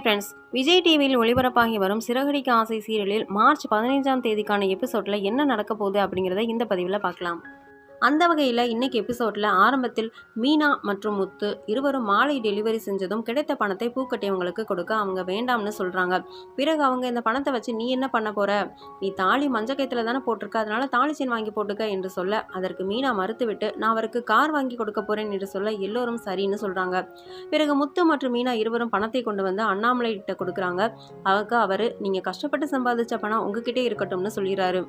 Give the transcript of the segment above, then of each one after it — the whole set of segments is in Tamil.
ஃப்ரெண்ட்ஸ் விஜய் டிவியில் ஒளிபரப்பாகி வரும் சிறகடிக்க ஆசை சீரியலில் மார்ச் பதினைஞ்சாம் தேதிக்கான எபிசோடில் என்ன நடக்க போகுது அப்படிங்கிறத இந்த பதிவில் பார்க்கலாம். அந்த வகையில் இன்னைக்கு எபிசோடில் ஆரம்பத்தில் மீனா மற்றும் முத்து இருவரும் மாலை டெலிவரி செஞ்சதும் கிடைத்த பணத்தை பூக்கட்டியவங்களுக்கு கொடுக்க அவங்க வேண்டாம்னு சொல்கிறாங்க பிறகு அவங்க இந்த பணத்தை வச்சு நீ என்ன பண்ண போகிற நீ தாலி மஞ்சக்கயத்தில் தானே போட்டிருக்க அதனால தாலி செயின் வாங்கி போட்டுக்க என்று சொல்ல அதற்கு மீனா மறுத்துவிட்டு நான் அவருக்கு கார் வாங்கி கொடுக்க போகிறேன் என்று சொல்ல எல்லோரும் சரின்னு சொல்கிறாங்க பிறகு முத்து மற்றும் மீனா இருவரும் பணத்தை கொண்டு வந்து அண்ணாமலை கிட்ட கொடுக்குறாங்க. அவருக்கு அவர் நீங்கள் கஷ்டப்பட்டு சம்பாதிச்ச பணம் உங்ககிட்டே இருக்கட்டும்னு சொல்லிடுறாரு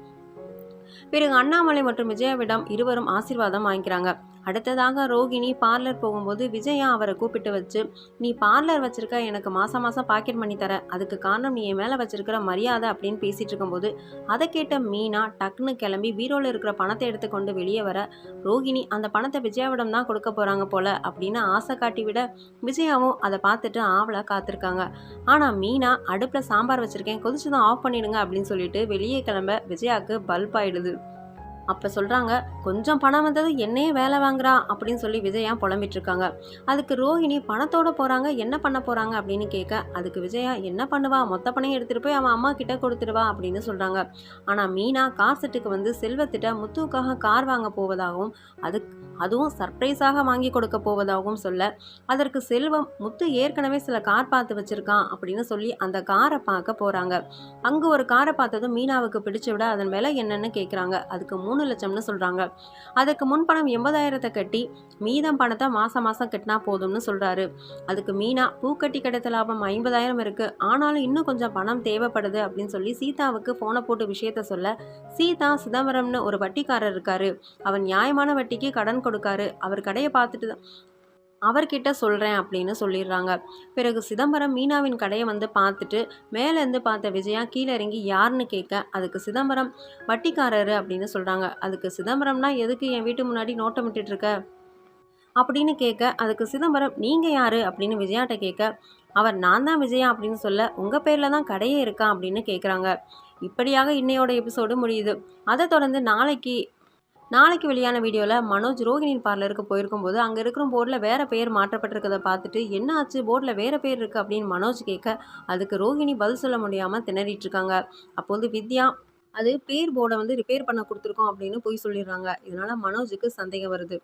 பிறகு அண்ணாமலை மற்றும் விஜயாவிடம் இருவரும் ஆசீர்வாதம் வாங்கிக்கிறாங்க. அடுத்ததாக ரோகிணி பார்லர் போகும்போது விஜயா அவரை கூப்பிட்டு வச்சு நீ பார்லர் வச்சிருக்க எனக்கு மாசம் மாசம் பாக்கெட் பண்ணி தர. அதுக்கு காரணம் நீ என் மேலே வச்சிருக்கிற மரியாதை அப்படின்னு பேசிட்டு இருக்கும்போது அதை கேட்ட மீனா டக்குன்னு கிளம்பி பீரோல இருக்கிற பணத்தை எடுத்துக்கொண்டு வெளியே வர ரோகிணி அந்த பணத்தை விஜயாவிடம் தான் கொடுக்க போறாங்க போல அப்படின்னு ஆசை காட்டி விட விஜயாவும் அதை பார்த்துட்டு ஆவலா காத்திருக்காங்க. ஆனா மீனா அடுப்புல சாம்பார் வச்சிருக்கேன் தான் ஆஃப் பண்ணிடுங்க அப்படின்னு சொல்லிட்டு வெளியே கிளம்ப விஜயாவுக்கு பல்ப் ஆயிடுது. அப்போ சொல்கிறாங்க கொஞ்சம் பணம் வந்தது என்னையே வேலை வாங்குறா அப்படின்னு சொல்லி விஜயா புலம்பிட்டுருக்காங்க. அதுக்கு ரோஹிணி பணத்தோட போகிறாங்க என்ன பண்ண போகிறாங்க அப்படின்னு கேட்க அதுக்கு விஜயா என்ன பண்ணுவா? மொத்த பணம் எடுத்துகிட்டு போய் அவன் அம்மா கிட்ட கொடுத்துருவா அப்படின்னு சொல்கிறாங்க ஆனால் மீனா கார் செட்டுக்கு வந்து செல்வத்திட்ட முத்துவுக்காக கார் வாங்க போவதாகவும் அது அதுவும் சர்ப்ரைஸாக வாங்கி கொடுக்க போவதாகவும் சொல்ல அதற்கு செல்வம் முத்து ஏற்கனவே சில கார் பார்த்து வச்சுருக்கான் அப்படின்னு சொல்லி அந்த காரை பார்க்க போகிறாங்க அங்கே ஒரு காரை பார்த்ததும் மீனாவுக்கு பிடிச்சு விட அதன் விலை என்னன்னு கேட்குறாங்க அதுக்கு மூணு லட்சம்னு சொல்கிறாங்க அதுக்கு முன்பணம் எண்பதாயிரத்தை கட்டி மீதம் பணத்தை மாதம் மாதம் கட்டினா போதும்னு சொல்கிறாரு அதுக்கு மீனா பூக்கட்டி கிடைத்த லாபம் ஐம்பதாயிரம் இருக்குது ஆனாலும் இன்னும் கொஞ்சம் பணம் தேவைப்படுது அப்படின்னு சொல்லி சீதாவுக்கு ஃபோனை போட்டு விஷயத்த சொல்ல சீதா சிதம்பரம்னு ஒரு வட்டிக்காரர் இருக்காரு. அவர் நியாயமான வட்டிக்கு கடன் கொடுக்காரு. அவர் கடையை பார்த்துட்டு தான் அவர்கிட்ட சொல்கிறேன் அப்படின்னு சொல்லிடுறாங்க. பிறகு சிதம்பரம் மீனாவின் கடையை வந்து பார்த்துட்டு மேலேருந்து பார்த்த விஜயா கீழே இறங்கி யாருன்னு கேட்க? அதுக்கு சிதம்பரம் வட்டிக்காரரு அப்படின்னு சொல்கிறாங்க அதுக்கு சிதம்பரம்னா எதுக்கு என் வீட்டு முன்னாடி நோட்டம் இருக்க அப்படின்னு கேட்க அதுக்கு சிதம்பரம் நீங்கள் யார்? அப்படின்னு விஜயாட்ட கேட்க அவர் நான் தான் விஜயா அப்படின்னு சொல்ல உங்கள் பேரில் தான் கடையே இருக்கா? அப்படின்னு கேட்குறாங்க. இப்படியாக இன்னையோட எபிசோடு முடியுது. அதை தொடர்ந்து நாளைக்கு நாளைக்கு வெளியான வீடியோவில் மனோஜ் ரோகிணியின் பார்லருக்கு போயிருக்கும்போது அங்கே இருக்கிற போர்டில் வேறு பேர் மாற்றப்பட்டிருக்கதை பார்த்துட்டு என்ன ஆச்சு? போர்டில் வேறு பேர் இருக்குது அப்படின்னு மனோஜ் கேட்க அதுக்கு ரோகிணி பதில் சொல்ல முடியாமல் திணறிட்டு இருக்காங்க. அப்போது வித்யா அது பேர் போர்டை வந்து ரிப்பேர் பண்ண கொடுத்துருக்கோம் அப்படின்னு போய் சொல்லிடுறாங்க. இதனால் மனோஜுக்கு சந்தேகம் வருது.